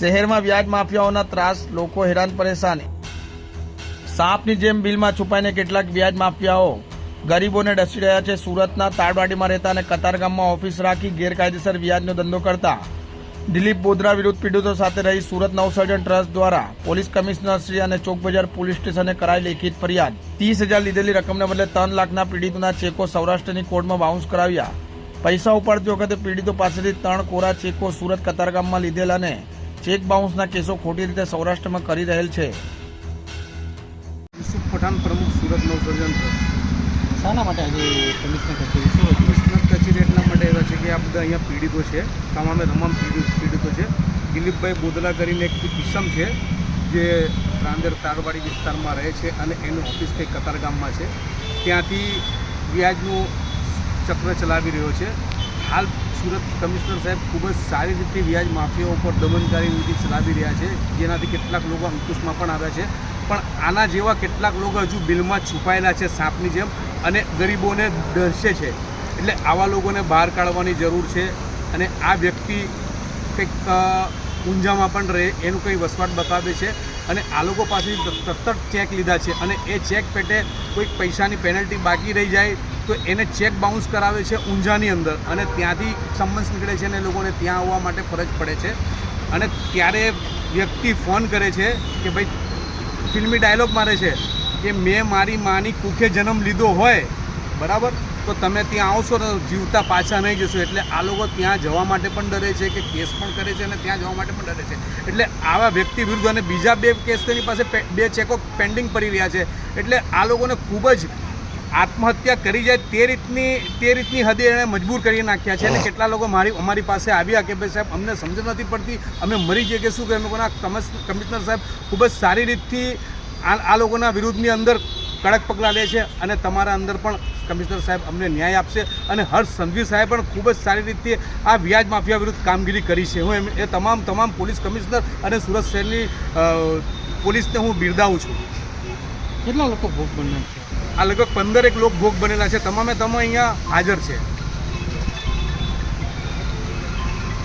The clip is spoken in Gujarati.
શહેરમાં વ્યાજ માફિયાઓના ત્રાસ, લોકો હેરાન પરેશાન. સાપની જેમ બિલમાં છુપાઈને કેટલાક વ્યાજ માફિયાઓ ગરીબોને ડસી રહ્યા છે. સુરતના તાળવાડીમાં રહેતા અને કતારગામમાં ઓફિસ રાખી ગેરકાયદેસર વ્યાજનો ધંધો કરતા દિલીપ બોદરા વિરુદ્ધ પીડિતો સાથે રહી સુરત નવસર્જન ટ્રસ્ટ દ્વારા પોલીસ કમિશનરશ્રી અને અને ચોકબજાર પોલીસ સ્ટેશને કરાઈ લેખિત ફરિયાદ. ત્રીસ હજાર લીધેલી રકમને બદલે ત્રણ લાખના પીડિતોના ચેકો સૌરાષ્ટ્રની કોર્ટમાં બાઉન્સ કરાવ્યા. પૈસા ઉપાડતી વખતે પીડિતો પાસેથી ત્રણ કોરા ચેકો સુરત કતારગામમાં લીધેલ અને ચેક બાઉન્સના કેસો ખોટી રીતે સૌરાષ્ટ્રમાં કરી રહેલ છે. યુસુફ પઠાણ પ્રમુખ સુરત નવસર્જન શાના માટે આજે કમિશનર કચેરી કમિશનર કચેરી એટલા માટે એવા છે કે આ બધા અહીંયા પીડિતો છે. તમામે તમામ પીડિત પીડિતો છે. દિલીપભાઈ બોદલા કરીને એક કિસમ છે જે રાંદેર તારવાડી વિસ્તારમાં રહે છે અને એનું ઓફિસ કંઈક કતારગામમાં છે. ત્યાંથી વ્યાજનું ચક્ર ચલાવી રહ્યો છે. હાલ સુરત કમિશનર સાહેબ ખૂબ જ સારી રીતે વ્યાજ માફિયાઓ ઉપર દમનકારી નીતિ ચલાવી રહ્યા છે. જેનાથી કેટલાક લોકો અંકુશમાં પણ આવ્યા છે. પણ આના જેવા કેટલાક લોકો હજુ બિલમાં છુપાયેલા છે સાપની જેમ અને ગરીબોને દર્શે છે. એટલે આવા લોકોને બહાર કાઢવાની જરૂર છે અને આ વ્યક્તિ કંઈક ઊંઝામાં પણ રહે એનું કંઈ વસવાટ બતાવે છે. અને આ લોકો પાસેથી સતત ચેક લીધા છે અને એ ચેક પેટે કોઈક પૈસાની પેનલ્ટી બાકી રહી જાય તો એને ચેક બાઉન્સ કરાવે છે ઊંઝાની અંદર અને ત્યાંથી સમન્સ નીકળે છે અને લોકોને ત્યાં આવવા માટે ફરજ પડે છે. અને ત્યારે વ્યક્તિ ફોન કરે છે કે ભાઈ, ફિલ્મી ડાયલોગ મારે છે કે મેં મારી માની કુખે જન્મ લીધો હોય, બરાબર? તો તમે ત્યાં આવશો તો જીવતા પાછા નહીં જશો. એટલે આ લોકો ત્યાં જવા માટે પણ ડરે છે કે કેસ પણ કરે છે અને ત્યાં જવા માટે પણ ડરે છે. એટલે આવા વ્યક્તિ વિરુદ્ધ અને બીજા બે કેસ તેની પાસે બે ચેકો પેન્ડિંગ પડી રહ્યા છે. એટલે આ લોકોને ખૂબ જ આત્મહત્યા કરી જાય તે રીતની તે રીતની હદે એણે મજબૂર કરી નાખ્યા છે. અને કેટલા લોકો મારી, અમારી પાસે આવ્યા કે ભાઈ સાહેબ, અમને સમજ નથી પડતી. અમે મરી જઈએ કે શું કે? અમે લોકોના કમિશનર સાહેબ ખૂબ જ સારી રીતથી આ આ લોકોના વિરુદ્ધની અંદર કડક પગલાં લે છે અને તમારા અંદર પણ કમિશનર સાહેબ અમને ન્યાય આપશે. અને હર્ષ સંઘવી સાહેબ પણ ખૂબ જ સારી રીતે આ વ્યાજ માફિયા વિરુદ્ધ કામગીરી કરી છે. હું એમ, એ તમામ તમામ પોલીસ કમિશનર અને સુરત શહેરની પોલીસને હું બિરદાવું છું. કેટલા લોકો ભોગ બનનાર છે? આ લગભગ પંદરેક લોક ભોગ બનેલા છે. તમામે તમામ અહીંયા હાજર છે.